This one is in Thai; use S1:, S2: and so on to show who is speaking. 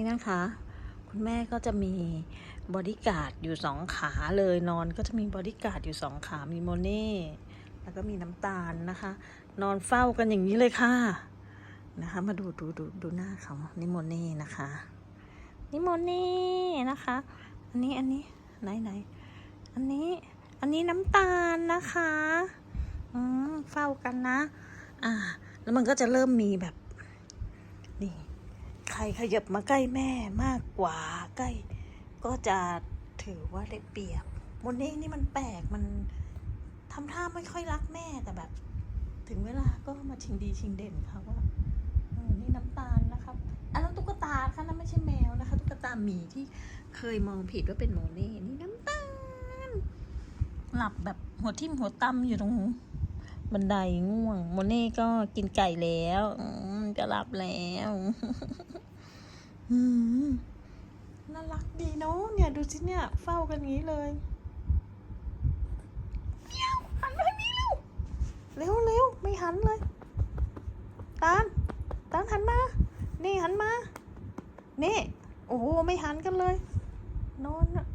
S1: นี่นะคะ คุณแม่ก็จะมีบอดี้การ์ดอยู่สองขาเลยนอนก็จะมีบอดี้การ์ดอยู่สองขามีโมเน่แล้วก็มีน้ำตาลนะคะ นอนเฝ้ากันอย่างนี้เลยค่ะนะคะ มาดูดูดูดูหน้าเขานี่โมเน่นะคะนี่โมเน่นะคะ อันนี้อันนี้ไหนไหนอันนี้อันนี้น้ำตาลนะคะอืมเฝ้ากันนะ อ่า แล้วมันก็จะเริ่มมีแบบนี่ รขยับมาใกล้แม่มากกว่าใกล้ ก็จะถือว่าได้เปรียบโมเน่นี่มันแปลกมันทำท่าไม่ค่อยรักแม่แต่แบบ ถึงเวลาก็มาชิงดีชิงเด่นค่ะว่าอนี่น้ำตาลนะครับ อันนั้นตุ๊กตาค่ะนั่นไม่ใช่แมวนะคะ ตุ๊กตาหมีที่เคยมองผิดว่าเป็นโมเน่นี่น้ำตาล หลับแบบหัวทิ่มหัวตั้มอยู่ตรงบันไดง่วง โมเน่ก็กินไก่แล้วอื จะหลับแล้วน่ารักดีเนาะเนี่ย ดูสิเนี่ย เฝ้ากันงี้เลยเมียวหันมาทางนี้เร็ว เร็วเร็วไม่หันเลย ตาลตาลหันมา นี่หันมา นี่ โอ้โหไม่หันกันเลย นอนอะ